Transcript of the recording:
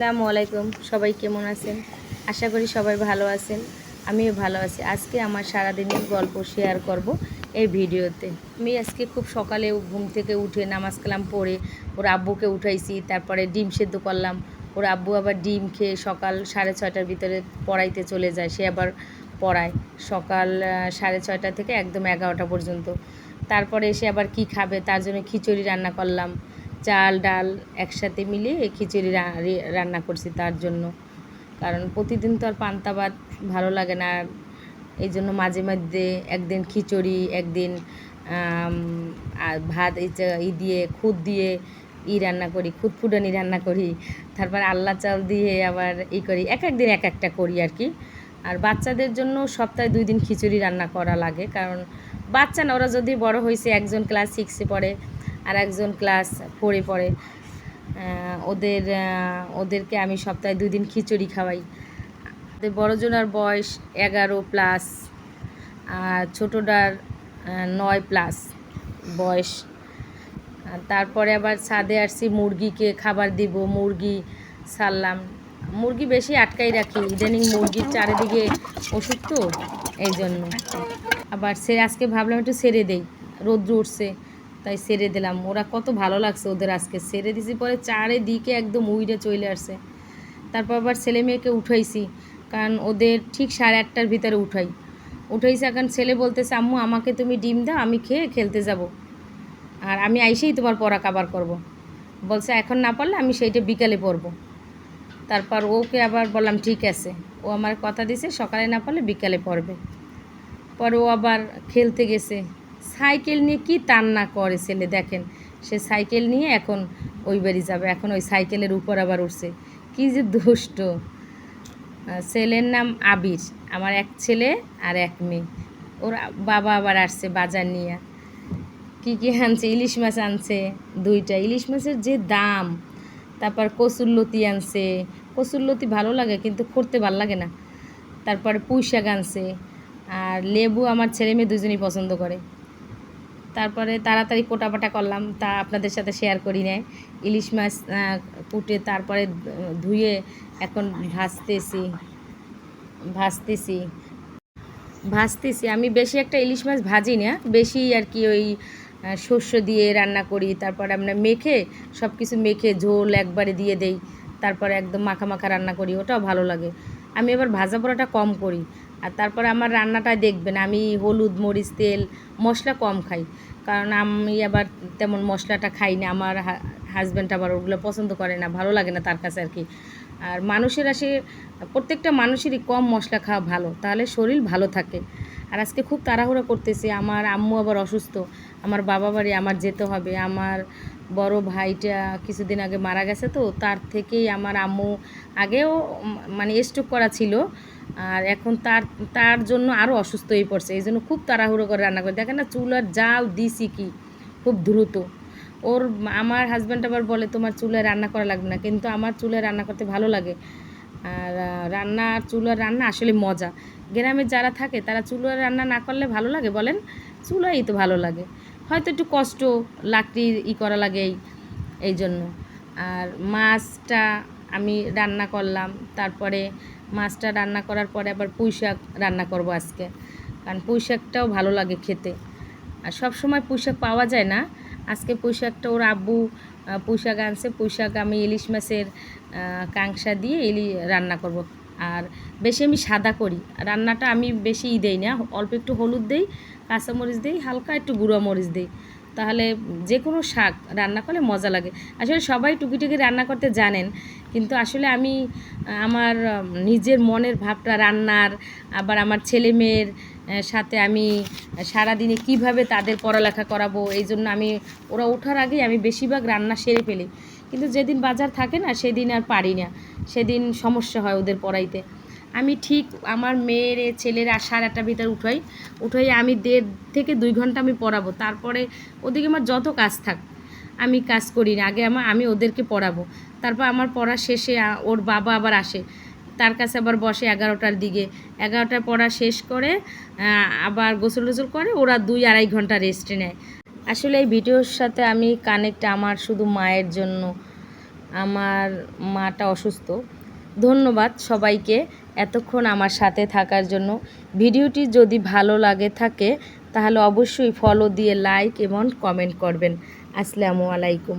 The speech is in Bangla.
আসসালামু আলাইকুম। সবাই কেমন আছেন? আশা করি সবাই ভালো আছেন। আমিও ভালো আছি। আজকে আমার সারাদিনের গল্প শেয়ার করব এই ভিডিওতে। আমি আজকে খুব সকালে ঘুম থেকে উঠে নামাজ কালাম পড়ে, ওর আব্বুকে উঠাইছি, তারপরে ডিম সেদ্ধ করলাম। ওর আব্বু আবার ডিম খেয়ে সকাল সাড়ে ছয়টার ভিতরে পড়াইতে চলে যায়। সে আবার পড়ায় সকাল সাড়ে ছয়টা থেকে একদম এগারোটা পর্যন্ত। তারপরে এসে আবার কি খাবে? তার জন্য খিচুড়ি রান্না করলাম। চাল, ডাল একসাথে মিলিয়ে খিচুড়ি রান্না করছি তার জন্য। কারণ প্রতিদিন তো আর পান্তা ভাত ভালো লাগে না। এই জন্য মাঝে মধ্যে একদিন খিচুড়ি, একদিন ভাত ই দিয়ে, খুদ দিয়ে ই রান্না করি, খুদ ফুটানি রান্না করি। তারপর আল্লা চাল দিয়ে আবার ই করি, এক একদিন এক একটা করি আর কি। আর বাচ্চাদের জন্য সপ্তাহে দুই দিন খিচুড়ি রান্না করা লাগে। কারণ বাচ্চা না, ওরা যদি বড় হয়েছে একজন ক্লাস সিক্সে পড়ে আর একজন ক্লাস ফোরে পড়ে। ওদের ওদেরকে আমি সপ্তাহে দুই দিন খিচুড়ি খাওয়াই। ওদের বড়জনার বয়স এগারো প্লাস আর ছোটোটার নয় প্লাস বয়স। তারপরে আবার ছাদে আসছি, মুরগিকে খাবার দিব, মুরগি সারলাম মুরগি বেশি আটকাই রাখি, ইদানিং মুরগির চারিদিকে ওষুধ তো এই জন্য আবার সে, আজকে ভাবলাম একটু সেরে দেই, রোদ্র উঠছে। তাই সেরে দিলাম। ওরা কত ভালো লাগছে ওদের আজকে। সেরে দিছি পরে চারিদিকে একদম উইড়ে চলে আসছে। তারপর আবার ছেলে মেয়েকে উঠাইছি, কারণ ওদের ঠিক সাড়ে আটটার ভিতরে উঠাই। উঠাইছি এখন ছেলে বলতেছে, আম্মু, আমাকে তুমি ডিম দাও, আমি খেয়ে খেলতে যাব। আর আমি আইসেই তোমার পড়া কাবার করব। বলছে, এখন না পারলে আমি সেইটা বিকালে পড়ব। তারপর ওকে আবার বললাম, ঠিক আছে। ও আমার কথা দিছে, সকালে না পারলে বিকালে পড়বে। পরে ও আবার খেলতে গেছে। সাইকেল নিয়ে কি টান্না করে ছেলে, দেখেন। সে সাইকেল নিয়ে এখন ওই বাড়ি যাবে, এখন ওই সাইকেলের উপর আবার উঠছে। কি যে দুষ্ট। ছেলের নাম আবির, আমার এক ছেলে আর এক মেয়ে। ওর বাবা আবার আসছে বাজার নিয়ে। কি কি আনছে? ইলিশ মাছ আনছে দুইটা। ইলিশ মাছের যে দাম, তারপর কসুরলতি আনছে। কসুরলতি ভালো লাগে, কিন্তু করতে ভালো লাগে না। তারপর পুঁই শাক আনছে। আর লেবু আমার ছেলে মেয়ে দুজনেই পছন্দ করে। তারপরে তাড়াতাড়ি কোটাপাটা করলাম, তা আপনাদের সাথে শেয়ার করি নেয় ইলিশ মাছ কুটে তারপরে ধুয়ে এখন ভাজতেছি ভাজতেছি ভাজতেছি। আমি বেশি একটা ইলিশ মাছ ভাজি না, বেশি আর কি ওই শস্য দিয়ে রান্না করি, তারপরে আমরা মেখে সব কিছু মেখে ঝোল একবারে দিয়ে দেই, তারপরে একদম মাখা মাখা রান্না করি, ওটাও ভালো লাগে। আমি এবার ভাজা পোড়াটা কম করি আর তারপর আমার রান্নাটা দেখবেন, আমি হলুদ, মরিচ, তেল, মশলা কম খাই। কারণ আমি আবার তেমন মশলাটা খাই না, আমার হাজব্যান্ড আবার ওগুলো পছন্দ করে না, ভালো লাগে না তার কাছে আর কি। আর মানুষের আসে, প্রত্যেকটা মানুষেরই কম মশলা খাওয়া ভালো, তাহলে শরীর ভালো থাকে। আর আজকে খুব তাড়াহুড়া করতেছি, আমার আম্মু আবার অসুস্থ, আমার বাবা বাড়ি, আমার যেতে হবে, আমার বড় ভাইটা কিছুদিন আগে মারা গেছে তো, তার থেকেই আমার আম্মু আগেও মানে স্ট্রোক করা ছিল। আর এখন তার তার জন্য আরও অসুস্থ হয়ে পড়ছে। এই জন্য খুব তাড়াহুড়ো করে রান্না করে। দেখেন না চুলার জাল দিছি কি? খুব দ্রুত। ওর আমার হাজব্যান্ড আবার বলে, তোমার চুলায় রান্না করা লাগবে না। কিন্তু আমার চুলায় রান্না করতে ভালো লাগে। আর রান্না আর চুলার রান্না আসলে মজা। গ্রামে যারা থাকে, তারা চুলার রান্না না করলে ভালো লাগে বলেন? চুলাই তো ভালো লাগে। হয়তো একটু কষ্ট, লাকড়ি ই করা লাগে এই জন্য। আর মাছটা আমি রান্না করলাম, তারপরে মাছটা রান্না করার পরে আবার পুঁই শাক রান্না করব আজকে। কারণ পুঁই শাকটাও ভালো লাগে খেতে। আর সব সময় পুঁই শাক পাওয়া যায় না। আজকে পুঁই শাকটা ওর আব্বু পুঁই শাক আনছে। পুঁই শাক আমি ইলিশ মাছের কাংসা দিয়ে ইলি রান্না করব। আর বেশি আমি সাদা করি। রান্নাটা আমি বেশি ই দেই না, অল্প একটু হলুদ দেই কাঁচামরিচ দিই, হালকা একটু গুঁড়ো মরিচ দিই। তাহলে যে কোনো শাক রান্না করলে মজা লাগে। আসলে সবাই টুকি টুকি রান্না করতে জানেন, কিন্তু আসলে আমি, আমার নিজের মনের ভাবটা রান্নার, আবার আমার ছেলে মেয়ের সাথে আমি সারাদিনে কীভাবে তাদের পড়ালেখা করাবো, এই জন্য আমি, ওরা ওঠার আগেই আমি বেশিরভাগ রান্না সেরে ফেলি। কিন্তু যেদিন বাজার থাকে না, সেদিন আর পারি না। সেদিন সমস্যা হয় ওদের পড়াইতে। আমি ঠিক আমার মেয়ের ছেলের সাড়ে আটটার ভিতরে উঠাই। উঠাই আমি দেড় থেকে দুই ঘণ্টা আমি পড়াবো। তারপরে ওদিকে আমার যত কাজ থাক, আমি কাজ করি না। আগে আমার আমি ওদেরকে পড়াবো। তারপর আমার পড়া শেষে ওর বাবা আবার আসে। তার কাছে আবার বসে এগারোটার দিকে। এগারোটার পড়া শেষ করে আবার গোসল টোসল করে ওরা দুই আড়াই ঘণ্টা রেস্ট নেয়। আসলে এই ভিডিওর সাথে আমি কানেক্ট আমার শুধু মায়ের জন্য। আমার মাটা অসুস্থ। ধন্যবাদ সবাইকে এতক্ষণ আমার সাথে থাকার জন্য। ভিডিওটি যদি ভালো লাগে থাকে, তাহলে অবশ্যই ফলো দিয়ে লাইক এবং কমেন্ট করবেন। আসসালামু আলাইকুম।